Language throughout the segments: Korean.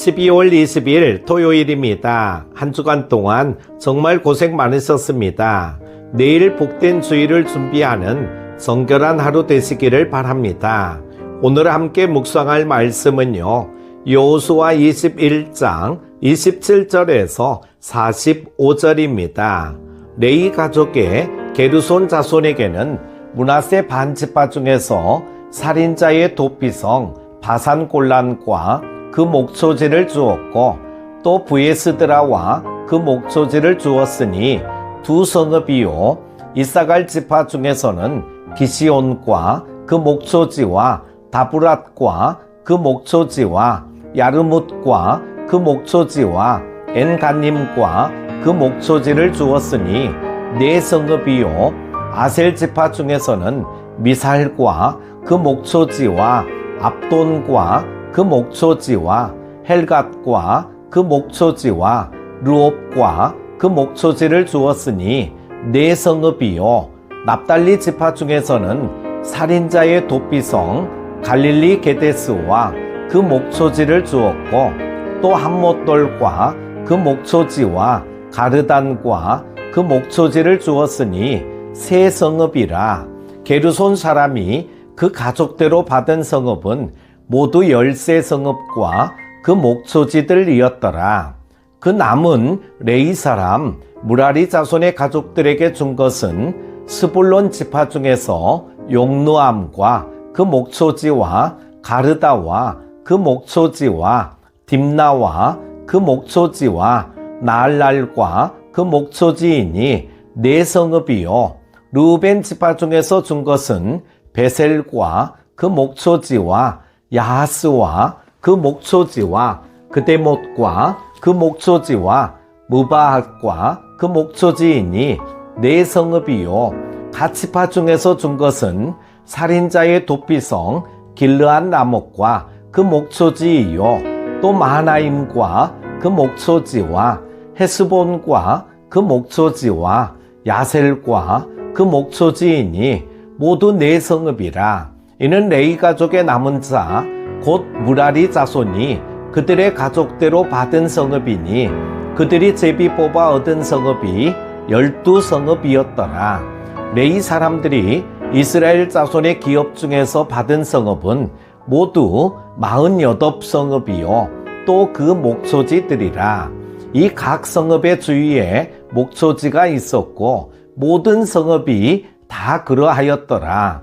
12월 20일 토요일입니다. 한 주간 동안 정말 고생 많으셨습니다. 내일 복된 주일을 준비하는 정결한 하루 되시기를 바랍니다. 오늘 함께 묵상할 말씀은요. 여호수아 21장 27절에서 45절입니다. 레이 가족의 게르손 자손에게는 문하세 반지파 중에서 살인자의 도피성 바산골란과 그 목초지를 주었고 또 부에스드라와 그 목초지를 주었으니 두 성읍이요 이사갈 지파 중에서는 기시온과 그 목초지와 다브랏과 그 목초지와 야르뭇과 그 목초지와 엔간님과 그 목초지를 주었으니 네 성읍이요 아셀 지파 중에서는 미살과 그 목초지와 압돈과 그 목초지와 헬갓과 그 목초지와 루옵과 그 목초지를 주었으니 네 성읍이요. 납달리 지파 중에서는 살인자의 도피성 갈릴리 게데스와 그 목초지를 주었고 또 한못돌과 그 목초지와 가르단과 그 목초지를 주었으니 세 성읍이라. 게르손 사람이 그 가족대로 받은 성읍은 모두 열세 성읍과 그 목초지들이었더라. 그 남은 레이 사람 무라리 자손의 가족들에게 준 것은 스불론 지파 중에서 용누암과 그 목초지와 가르다와 그 목초지와 딥나와 그 목초지와 나알랄과 그 목초지이니 네 성읍이요 루벤 지파 중에서 준 것은 베셀과 그 목초지와 야하스와 그 목초지와 그데못과 그 목초지와 무바학과 그 목초지이니 네 성읍이요. 가치파 중에서 준 것은 살인자의 도피성 길르한 나목과 그 목초지이요. 또 마하나임과 그 목초지와 헤스본과 그 목초지와 야셀과 그 목초지이니 모두 네 성읍이라 이는 레이 가족의 남은 자 곧 무라리 자손이 그들의 가족대로 받은 성읍이니 그들이 제비 뽑아 얻은 성읍이 열두 성읍이었더라. 레이 사람들이 이스라엘 자손의 기업 중에서 받은 성읍은 모두 마흔여덟 성읍이요. 또 그 목초지들이라. 이 각 성읍의 주위에 목초지가 있었고 모든 성읍이 다 그러하였더라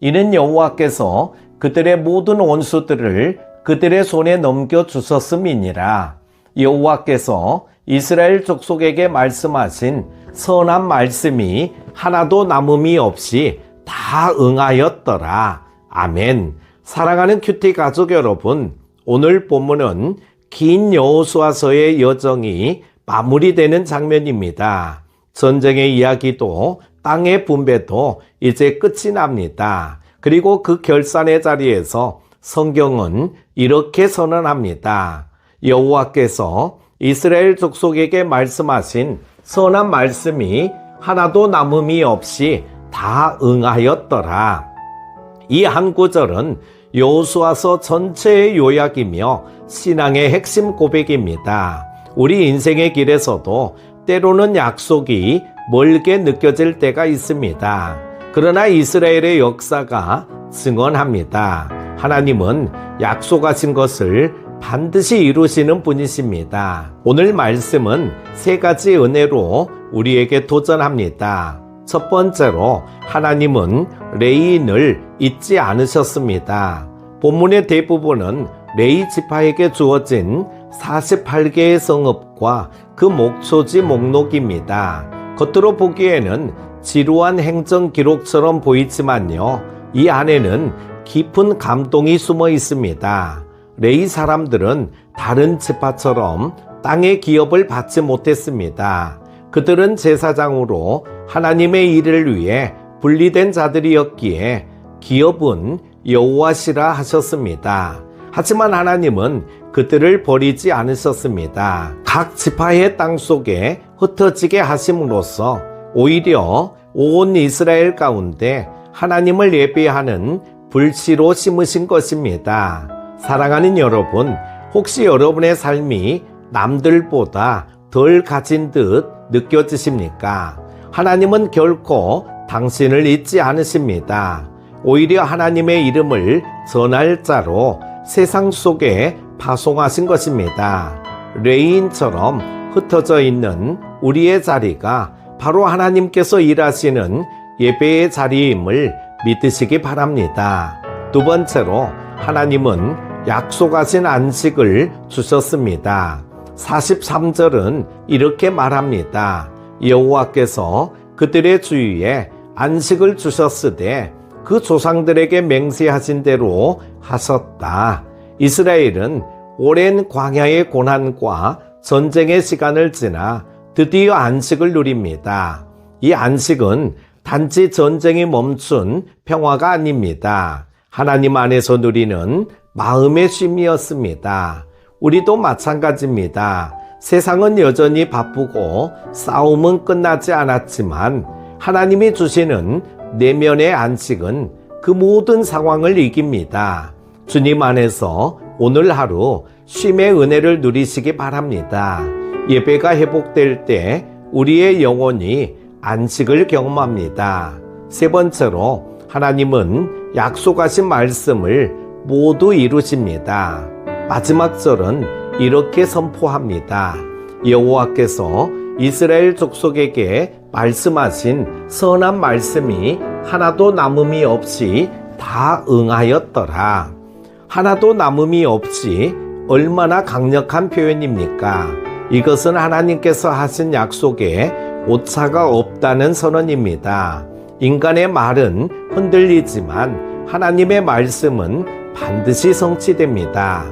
이는 여호와께서 그들의 모든 원수들을 그들의 손에 넘겨 주셨음이니라. 여호와께서 이스라엘 족속에게 말씀하신 선한 말씀이 하나도 남음이 없이 다 응하였더라. 아멘. 사랑하는 큐티 가족 여러분 오늘 본문은 긴 여호수아서의 여정이 마무리되는 장면입니다. 전쟁의 이야기도 땅의 분배도 이제 끝이 납니다. 그리고 그 결산의 자리에서 성경은 이렇게 선언합니다. 여호와께서 이스라엘 족속에게 말씀하신 선한 말씀이 하나도 남음이 없이 다 응하였더라. 이 한 구절은 여호수아서 전체의 요약이며 신앙의 핵심 고백입니다. 우리 인생의 길에서도 때로는 약속이 멀게 느껴질 때가 있습니다. 그러나 이스라엘의 역사가 증언합니다. 하나님은 약속하신 것을 반드시 이루시는 분이십니다. 오늘 말씀은 세 가지 은혜로 우리에게 도전합니다. 첫 번째로 하나님은 레인을 잊지 않으셨습니다. 본문의 대부분은 레이 지파에게 주어진 48개의 성읍과 그 목초지 목록입니다. 겉으로 보기에는 지루한 행정 기록처럼 보이지만요. 이 안에는 깊은 감동이 숨어 있습니다. 레이 사람들은 다른 지파처럼 땅의 기업을 받지 못했습니다. 그들은 제사장으로 하나님의 일을 위해 분리된 자들이었기에 기업은 여호와시라 하셨습니다. 하지만 하나님은 그들을 버리지 않으셨습니다. 각 지파의 땅 속에 흩어지게 하심으로써 오히려 온 이스라엘 가운데 하나님을 예배하는 불씨로 심으신 것입니다. 사랑하는 여러분, 혹시 여러분의 삶이 남들보다 덜 가진 듯 느껴지십니까? 하나님은 결코 당신을 잊지 않으십니다. 오히려 하나님의 이름을 전할 자로 세상 속에 파송하신 것입니다. 레인처럼 흩어져 있는 우리의 자리가 바로 하나님께서 일하시는 예배의 자리임을 믿으시기 바랍니다. 두 번째로 하나님은 약속하신 안식을 주셨습니다. 43절은 이렇게 말합니다. 여호와께서 그들의 주위에 안식을 주셨으되 그 조상들에게 맹세하신 대로 하셨다. 이스라엘은 오랜 광야의 고난과 전쟁의 시간을 지나 드디어 안식을 누립니다. 이 안식은 단지 전쟁이 멈춘 평화가 아닙니다. 하나님 안에서 누리는 마음의 쉼이었습니다. 우리도 마찬가지입니다. 세상은 여전히 바쁘고 싸움은 끝나지 않았지만 하나님이 주시는 내면의 안식은 그 모든 상황을 이깁니다. 주님 안에서 오늘 하루 쉼의 은혜를 누리시기 바랍니다. 예배가 회복될 때 우리의 영혼이 안식을 경험합니다. 세 번째로 하나님은 약속하신 말씀을 모두 이루십니다. 마지막 절은 이렇게 선포합니다. 여호와께서 이스라엘 족속에게 말씀하신 선한 말씀이 하나도 남음이 없이 다 응하였더라. 하나도 남음이 없이 얼마나 강력한 표현입니까? 이것은 하나님께서 하신 약속에 오차가 없다는 선언입니다. 인간의 말은 흔들리지만 하나님의 말씀은 반드시 성취됩니다.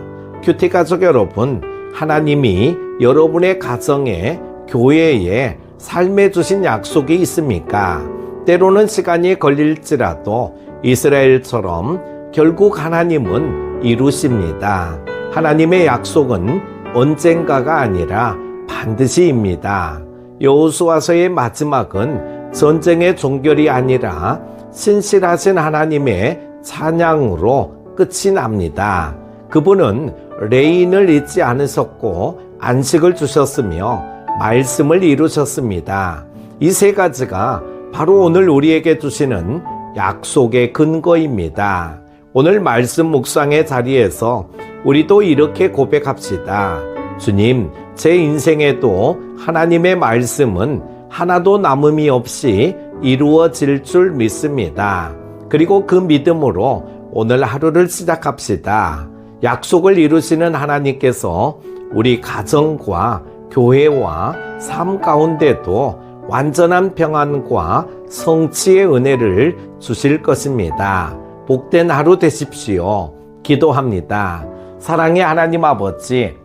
큐티 가족 여러분, 하나님이 여러분의 가정에, 교회에, 삶에 주신 약속이 있습니까? 때로는 시간이 걸릴지라도 이스라엘처럼 결국 하나님은 이루십니다. 하나님의 약속은 언젠가가 아니라 반드시입니다. 여호수아서의 마지막은 전쟁의 종결이 아니라 신실하신 하나님의 찬양으로 끝이 납니다. 그분은 레인을 잊지 않으셨고 안식을 주셨으며 말씀을 이루셨습니다. 이 세 가지가 바로 오늘 우리에게 주시는 약속의 근거입니다. 오늘 말씀 묵상의 자리에서 우리도 이렇게 고백합시다. 주님, 제 인생에도 하나님의 말씀은 하나도 남음이 없이 이루어질 줄 믿습니다. 그리고 그 믿음으로 오늘 하루를 시작합시다. 약속을 이루시는 하나님께서 우리 가정과 교회와 삶 가운데도 완전한 평안과 성취의 은혜를 주실 것입니다. 복된 하루 되십시오. 기도합니다. 사랑의 하나님 아버지,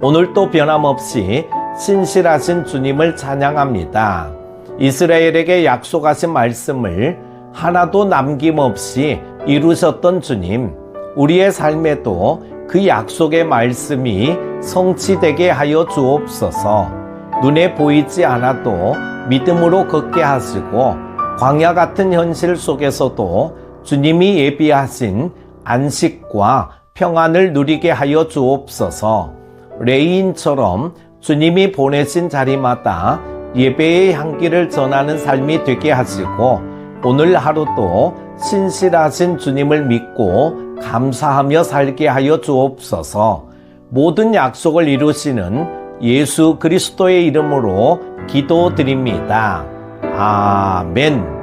오늘도 변함없이 신실하신 주님을 찬양합니다. 이스라엘에게 약속하신 말씀을 하나도 남김없이 이루셨던 주님, 우리의 삶에도 그 약속의 말씀이 성취되게 하여 주옵소서. 눈에 보이지 않아도 믿음으로 걷게 하시고 광야 같은 현실 속에서도 주님이 예비하신 안식과 평안을 누리게 하여 주옵소서. 레인처럼 주님이 보내신 자리마다 예배의 향기를 전하는 삶이 되게 하시고 오늘 하루도 신실하신 주님을 믿고 감사하며 살게 하여 주옵소서. 모든 약속을 이루시는 예수 그리스도의 이름으로 기도드립니다. 아멘.